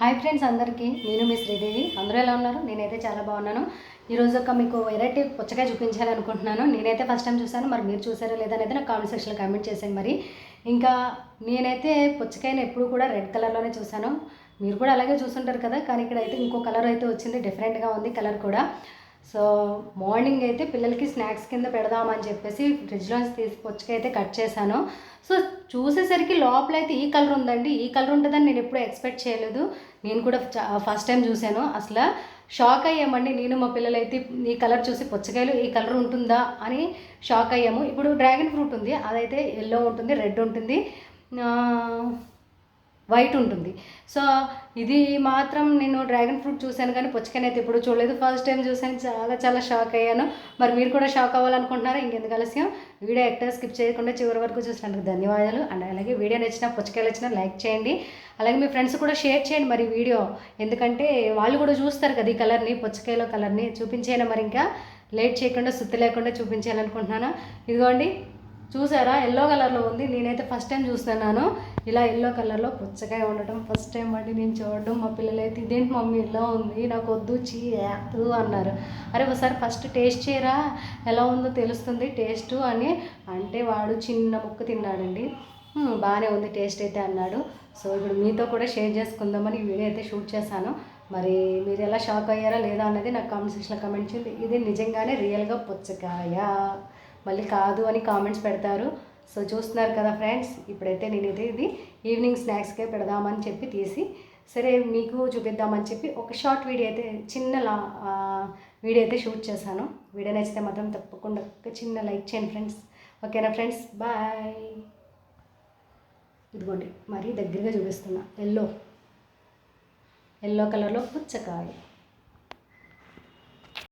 Hi friends అందరికీ నేను మీ శ్రీదేవి. అందరూ ఎలా ఉన్నారు? నేనైతే చాలా బాగున్నాను. ఈరోజు ఒక మీకు వెరైటీ పుచ్చకాయ చూపించాలి అనుకుంటున్నాను నేనైతే ఫస్ట్ టైం చూశాను. మరి మీరు చూసారో లేదనేది నాకు కామెంట్ సెక్షన్లో కామెంట్ చేశాను మరి. ఇంకా నేనైతే పుచ్చకాయని ఎప్పుడు కూడా రెడ్ కలర్లోనే చూశాను. మీరు కూడా అలాగే చూస్తుంటారు కదా? కానీ ఇక్కడ అయితే ఇంకో కలర్ అయితే వచ్చింది. డిఫరెంట్గా ఉంది కలర్ కూడా. సో మార్నింగ్ అయితే పిల్లలకి స్నాక్స్ కింద పెడదామని చెప్పేసి ఫ్రిడ్జ్లోంచి తీసి పుచ్చకాయ అయితే కట్ చేశాను. సో చూసేసరికి లోపల అయితే ఈ కలర్ ఉందండి. ఈ కలర్ ఉంటుందని నేను ఎప్పుడూ ఎక్స్పెక్ట్ చేయలేదు. నేను కూడా ఫస్ట్ టైం చూశాను. అసలు షాక్ అయ్యామండి. నేను మా పిల్లలైతే ఈ కలర్ చూసి పుచ్చకాయలు ఈ కలర్ ఉంటుందా అని షాక్ అయ్యాము. ఇప్పుడు డ్రాగన్ ఫ్రూట్ ఉంది. అదైతే ఎల్లో ఉంటుంది రెడ్ ఉంటుంది. వైట్ ఉంటుంది. సో ఇది మాత్రం నేను డ్రాగన్ ఫ్రూట్ చూశాను కానీ పుచ్చకాయ అయితే ఎప్పుడు చూడలేదు. ఫస్ట్ టైం చూశాను. చాలా చాలా షాక్ అయ్యాను. మరి మీరు కూడా షాక్ అవ్వాలనుకుంటున్నారా? ఇంకెందుకు ఆలస్యం? వీడియో ఎక్కడ స్కిప్ చేయకుండా చివరి వరకు చూసినందుకు ధన్యవాదాలు. అండ్ అలాగే వీడియో నచ్చిన పుచ్చకాయలు వచ్చిన లైక్ చేయండి. అలాగే మీ ఫ్రెండ్స్ కూడా షేర్ చేయండి మరి వీడియో. ఎందుకంటే వాళ్ళు కూడా చూస్తారు కదా ఈ కలర్ని పుచ్చకాయలో కలర్ని. చూపించేనా మరి ఇంకా. లేట్ చేయకుండా సుత్తి లేకుండా చూపించాలనుకుంటున్నాను ఇదిగోండి. చూసారా? ఎల్లో కలర్లో ఉంది. నేనైతే ఫస్ట్ టైం చూస్తున్నాను. ఇలా ఎల్లో కలర్లో పుచ్చకాయ ఉండటం ఫస్ట్ టైం అండి నేను చూడడం మా పిల్లలైతే ఇదేంటి మమ్మీ ఇలా ఉంది? నాకు వద్దు చీ యాదు అన్నారు. అరే ఒకసారి ఫస్ట్ టేస్ట్ చేయరా? ఎలా ఉందో తెలుస్తుంది టేస్ట్ అని. అంటే వాడు చిన్న ముక్క తిన్నాడండి. బాగానే ఉంది టేస్ట్ అయితే అన్నాడు. సో ఇప్పుడు మీతో కూడా షేర్ చేసుకుందామని ఈ వీడియో అయితే షూట్ చేశాను. మరి మీరు ఎలా షాక్ అయ్యారా లేదా అన్నది నాకు కామెంట్ సెక్షన్లో కమెంట్ చేయండి. ఇది నిజంగానే రియల్గా పుచ్చకాయ. మళ్ళీ కాదు అని కామెంట్స్ పెడతారు. సో చూస్తున్నారు కదా ఫ్రెండ్స్ ఇప్పుడైతే నేనైతే ఇది ఈవినింగ్ స్నాక్స్కే పెడదామని చెప్పి తీసి సరే మీకు చూపిద్దామని చెప్పి ఒక షార్ట్ వీడియో అయితే చిన్న లా వీడియో అయితే షూట్ చేశాను. వీడియో నచ్చితే మాత్రం తప్పకుండా ఒక చిన్న లైక్ చేయండి ఫ్రెండ్స్ ఓకేనా ఫ్రెండ్స్ బాయ్ ఇదిగోండి మరీ దగ్గరగా చూపిస్తున్నా. ఎల్లో ఎల్లో కలర్లో పుచ్చకాయ.